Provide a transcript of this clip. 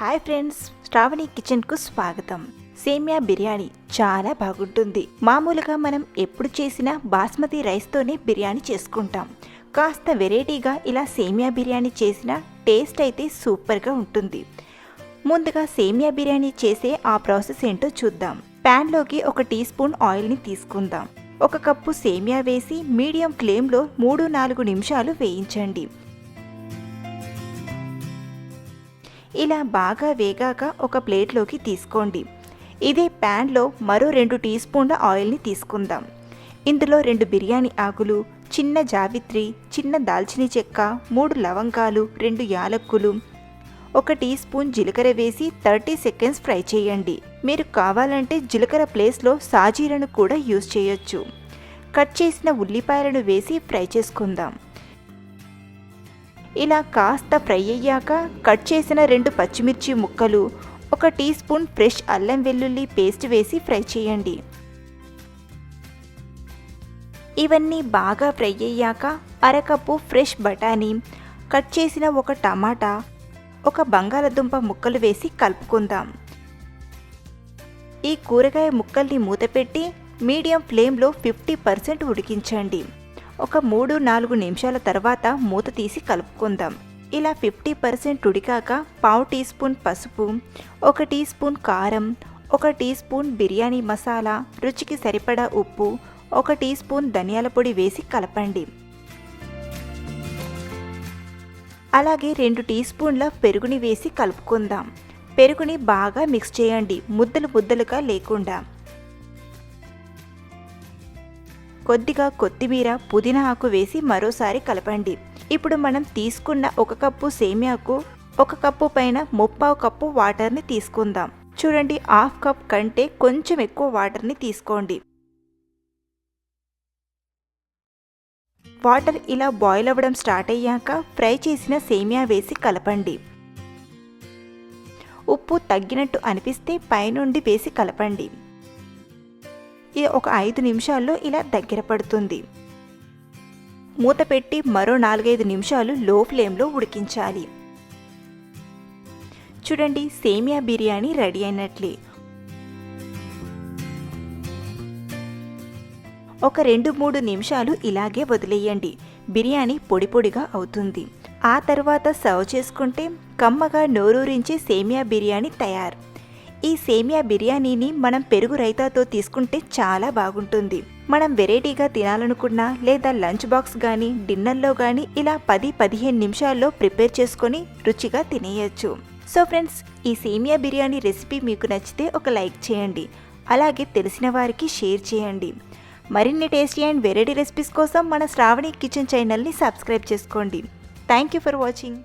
Hi friends Shravani కిచెన్కు స్వాగతం. సేమియా బిర్యానీ చాలా బాగుంటుంది. మామూలుగా మనం ఎప్పుడు చేసినా బాస్మతి రైస్తోనే బిర్యానీ చేసుకుంటాం. కాస్త వెరైటీగా ఇలా సేమియా బిర్యానీ చేసిన టేస్ట్ అయితే సూపర్గా ఉంటుంది. ముందుగా సేమియా బిర్యానీ చేసే ఆ ప్రాసెస్ ఏంటో చూద్దాం. ప్యాన్లోకి ఒక టీ స్పూన్ ఆయిల్ని తీసుకుందాం. ఒక కప్పు సేమియా వేసి మీడియం ఫ్లేమ్లో మూడు నాలుగు నిమిషాలు వేయించండి. ఇలా బాగా వేగాక ఒక ప్లేట్లోకి తీసుకోండి. ఇదే ప్యాన్లో మరో రెండు టీ స్పూన్ల ఆయిల్ని తీసుకుందాం. ఇందులో రెండు బిర్యానీ ఆకులు చిన్న జావిత్రి చిన్న దాల్చిన చెక్క మూడు లవంగాలు రెండు యాలక్కులు ఒక టీ స్పూన్ జీలకర్ర వేసి థర్టీ సెకండ్స్ ఫ్రై చేయండి. మీరు కావాలంటే జీలకర్ర ప్లేస్లో సాజీలను కూడా యూజ్ చేయొచ్చు. కట్ చేసిన ఉల్లిపాయలను వేసి ఫ్రై చేసుకుందాం. ఇలా కాస్త ఫ్రై అయ్యాక కట్ చేసిన రెండు పచ్చిమిర్చి ముక్కలు ఒక టీ స్పూన్ ఫ్రెష్ అల్లం వెల్లుల్లి పేస్ట్ వేసి ఫ్రై చేయండి. ఇవన్నీ బాగా ఫ్రై అయ్యాక అరకప్పు ఫ్రెష్ బఠానీ కట్ చేసిన ఒక టమాటా ఒక బంగాళదుంప ముక్కలు వేసి కలుపుకుందాం. ఈ కూరగాయ ముక్కల్ని మూతపెట్టి మీడియం ఫ్లేమ్లో ఫిఫ్టీ పర్సెంట్ ఉడికించండి. ఒక మూడు నాలుగు నిమిషాల తర్వాత మూత తీసి కలుపుకుందాం. ఇలా ఫిఫ్టీ పర్సెంట్ ఉడికాక పావు టీ స్పూన్ పసుపు ఒక టీ స్పూన్ కారం ఒక టీ స్పూన్ బిర్యానీ మసాలా రుచికి సరిపడా ఉప్పు ఒక టీ స్పూన్ ధనియాల పొడి వేసి కలపండి. అలాగే రెండు టీ స్పూన్ల పెరుగుని వేసి కలుపుకుందాం. పెరుగుని బాగా మిక్స్ చేయండి ముద్దలు ముద్దలుగా లేకుండా. కొద్దిగా కొత్తిమీర పుదీనా ఆకు వేసి మరోసారి కలపండి. ఇప్పుడు మనం తీసుకున్న ఒక కప్పు సేమియాకు ఒక కప్పు పైన ముప్పావు కప్పు వాటర్ని తీసుకుందాం. చూడండి హాఫ్ కప్ కంటే కొంచెం ఎక్కువ వాటర్ని తీసుకోండి. వాటర్ ఇలా బాయిల్ అవ్వడం స్టార్ట్ అయ్యాక ఫ్రై చేసిన సేమియా వేసి కలపండి. ఉప్పు తగ్గినట్టు అనిపిస్తే పైనుండి వేసి కలపండి. ఒక ఐదు నిమిషాల్లో ఇలా దగ్గర పడుతుంది. మూత పెట్టి మరో నాలుగైదు నిమిషాలు లో ఫ్లేమ్లో ఉడికించాలి. చూడండి సేమియా బిర్యానీ రెడీ అయినట్లే. ఒక రెండు మూడు నిమిషాలు ఇలాగే వదిలేయండి. బిర్యానీ పొడి పొడిగా అవుతుంది. ఆ తర్వాత సర్వ్ చేసుకుంటే కమ్మగా నోరూరించే సేమియా బిర్యానీ తయారు. ఈ సేమియా బిర్యానీని మనం పెరుగు రైతాతో తీసుకుంటే చాలా బాగుంటుంది. మనం వెరైటీగా తినాలనుకున్నా లేదా లంచ్ బాక్స్ కానీ డిన్నర్లో కానీ ఇలా పది పదిహేను నిమిషాల్లో ప్రిపేర్ చేసుకొని రుచిగా తినేయచ్చు. సో ఫ్రెండ్స్ ఈ సేమియా బిర్యానీ రెసిపీ మీకు నచ్చితే ఒక లైక్ చేయండి. అలాగే తెలిసిన వారికి షేర్ చేయండి. మరిన్ని టేస్టీ అండ్ వెరైటీ రెసిపీస్ కోసం మన శ్రావణి కిచెన్ ఛానల్ని సబ్స్క్రైబ్ చేసుకోండి. Thank you for watching.